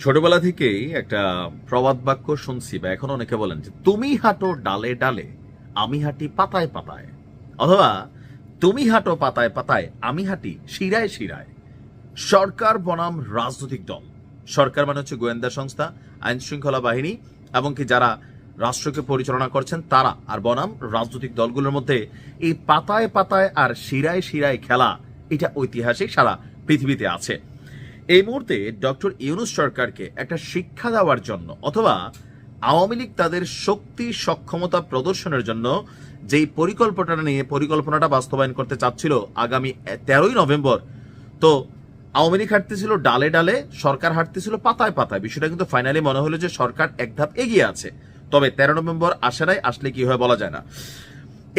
ছোটবেলা থেকেই একটা প্রবাদ বাক্য শুনছি বা এখন অনেকে বলেন যে, তুমি হাঁটো ডালে ডালে, আমি হাঁটি পাতায় পাতায়। অথবা, তুমি হাঁটো পাতায় পাতায়, আমি হাঁটি শিরায় শিরায়। সরকার বনাম রাজনৈতিক দল। সরকার মানে হচ্ছে গোয়েন্দা সংস্থা, আইন শৃঙ্খলা বাহিনী, এবং কি যারা রাষ্ট্রকে পরিচালনা করছেন তারা। আর বনাম রাজনৈতিক দলগুলোর মধ্যে এই পাতায় পাতায় আর শিরায় শিরায় খেলা, এটা ঐতিহাসিক সারা পৃথিবীতে আছে। এই মুহূর্তে ডক্টর ইউনুস সরকারকে একটা শিক্ষা দেওয়ার জন্য অথবা আওয়ামী লীগ তাদের শক্তি, সক্ষমতা প্রদর্শনের জন্য যেই পরিকল্পনাটা নিয়ে পরিকল্পনাটা বাস্তবায়ন করতে চাচ্ছিল আগামী তেরোই নভেম্বর, তো আওয়ামী লীগ হাঁটতেছিল ডালে ডালে, সরকার হাঁটতেছিল পাতায় পাতায়। বিষয়টা কিন্তু ফাইনালি মনে হলো যে সরকার এক ধাপ এগিয়ে আছে। তবে তেরো নভেম্বর আসে নাই, আসলে কি হয় বলা যায় না।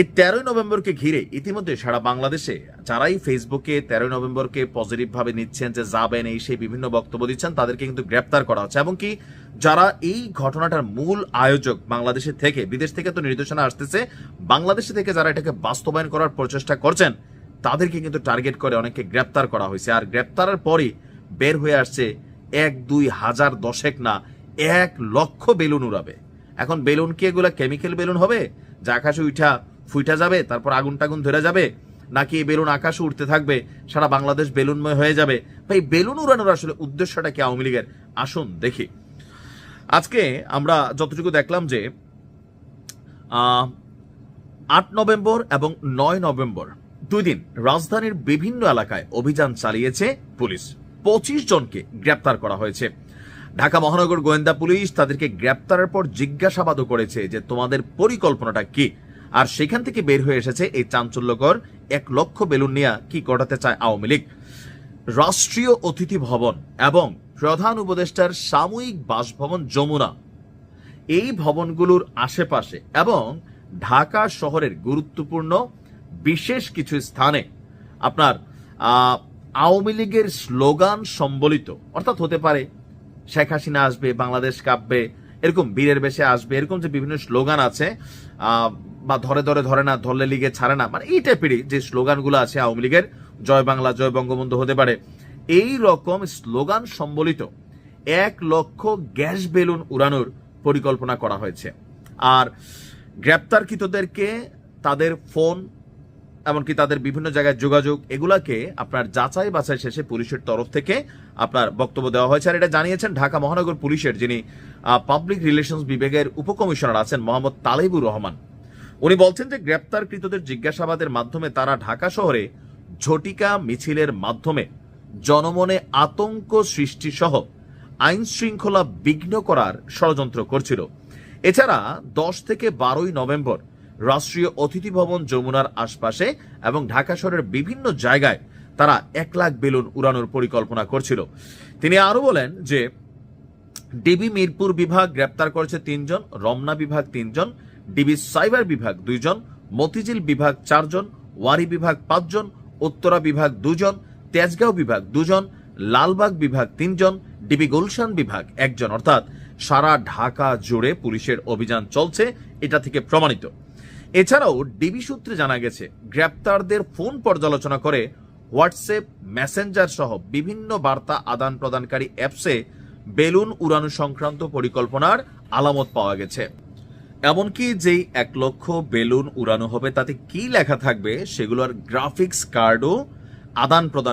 এই তেরোই নভেম্বরকে ঘিরে ইতিমধ্যে সারা বাংলাদেশে যারাই ফেসবুকে তেরোই নভেম্বরকে পজিটিভ ভাবে নিচ্ছেন যে যাবেন, এই সেই বিভিন্ন বক্তব্য দিচ্ছেন, তাদেরকে কিন্তু গ্রেপ্তার করা হচ্ছে। এবং কি যারা এই ঘটনাটার মূল আয়োজক বাংলাদেশের থেকে, বিদেশ থেকে তো নির্দেশনা আসতেছে, বাংলাদেশে থেকে যারা এটাকে বাস্তবায়ন করার প্রচেষ্টা করছেন, তাদেরকে কিন্তু টার্গেট করে অনেককে গ্রেপ্তার করা হয়েছে। আর গ্রেপ্তারের পরই বের হয়ে আসছে এক, দুই হাজার দশেক না, এক লক্ষ বেলুন উড়াবে। এখন বেলুন কি এগুলা কেমিক্যাল বেলুন হবে? যা আকাশে উঠা ফুইটা যাবে, তারপর আগুন টাগুন ধরে যাবে, নাকি এই বেলুন আকাশে উঠতে থাকবে, সারা বাংলাদেশ বেলুনময় হয়ে যাবে। ভাই, বেলুন উড়ানোর আসলে উদ্দেশ্যটা কি আওয়ামী লীগের? আসুন দেখি। আজকে আমরা যতটুকু দেখলাম যে আট নভেম্বর এবং নয় নভেম্বর, দুই দিন রাজধানীর বিভিন্ন এলাকায় অভিযান চালিয়েছে পুলিশ। পঁচিশ জনকে গ্রেপ্তার করা হয়েছে। ঢাকা মহানগর গোয়েন্দা পুলিশ তাদেরকে গ্রেপ্তারের পর জিজ্ঞাসাবাদও করেছে যে তোমাদের পরিকল্পনাটা কি? আর সেখান থেকে বের হয়ে এসেছে এই চাঞ্চল্যকর এক লক্ষ বেলুন নিয়ে কি করাতে চায় আওয়ামী লীগ। রাষ্ট্রীয় অতিথি ভবন এবং প্রধান উপদেষ্টার সাময়িক বাসভবন যমুনা। এই ভবনগুলোর আশেপাশে এবং ঢাকা শহরের গুরুত্বপূর্ণ বিশেষ কিছু স্থানে আপনার আওয়ামী লীগের স্লোগান সম্বলিত, অর্থাৎ হতে পারে শেখ হাসিনা আসবে, বাংলাদেশ কাঁপবে, এরকম বীরের বেশে আসবে, এরকম যে বিভিন্ন স্লোগান আছে বা ধরে ধরে ধরে না, ধরলে লিগে ছাড়ে না মানে এই টাইপেরই যে স্লোগানগুলো আছে আওয়ামী লীগের, জয় বাংলা, জয় বঙ্গবন্ধু হতে পারে। এই রকম স্লোগান সম্বলিত এক লক্ষ গ্যাস বেলুন উড়ানোর পরিকল্পনা করা হয়েছে। আর গ্রেপ্তারকৃতদেরকে তাদের ফোন, এমনকি তাদের বিভিন্ন জায়গায় যোগাযোগ, এগুলাকে আপনার যাচাই বাছাই শেষে পুলিশের তরফ থেকে আপনার বক্তব্য দেওয়া হয়েছে। আর এটা জানিয়েছেন ঢাকা মহানগর পুলিশের যিনি পাবলিক রিলেশনস বিভাগের উপকমিশনার আছেন মোহাম্মদ তালেবুর রহমান। উনি বলছেন যে গ্রেপ্তারকৃতদের জিজ্ঞাসাবাদের মাধ্যমে তারা ঢাকা শহরে ঝটিকা মিছিলের মাধ্যমে জনমনে আতঙ্ক সৃষ্টি সহ আইন শৃঙ্খলা বিঘ্ন করার ষড়যন্ত্র করছিল। এছাড়া দশ থেকে বারোই নভেম্বর রাষ্ট্রীয় অতিথি ভবন যমুনার আশপাশে এবং ঢাকা শহরের বিভিন্ন জায়গায় তারা এক লাখ বেলুন উড়ানোর পরিকল্পনা করছিল। তিনি আরও বলেন যে ডিবি মিরপুর বিভাগ গ্রেপ্তার করেছে তিনজন, রমনা বিভাগ তিনজন ডিবি সাইবার বিভাগ দুইজন, মতিঝিল বিভাগ চারজন, ওয়ারি বিভাগ পাঁচজন, উত্তরা বিভাগ দুজন, তেজগাঁও বিভাগ দুজন, লালবাগ বিভাগ তিনজন, ডিবি গুলশান বিভাগ একজন। অর্থাৎ সারা ঢাকা জুড়ে পুলিশের অভিযান চলছে, এটা থেকে প্রমাণিত। এছাড়াও ডিবি সূত্রে জানা গেছে, গ্রেপ্তারদের ফোন পর্যালোচনা করে হোয়াটসঅ্যাপ, মেসেঞ্জার সহ বিভিন্ন বার্তা আদান প্রদানকারী অ্যাপসে বেলুন উড়ানো সংক্রান্ত পরিকল্পনার আলামত পাওয়া গেছে। এমনকি যেই এক লক্ষ বেলুন উড়ানো হবে, তাতে কি লেখা থাকবে, সেগুলোর গ্রাফিক্স কার্ডও আদান প্রদান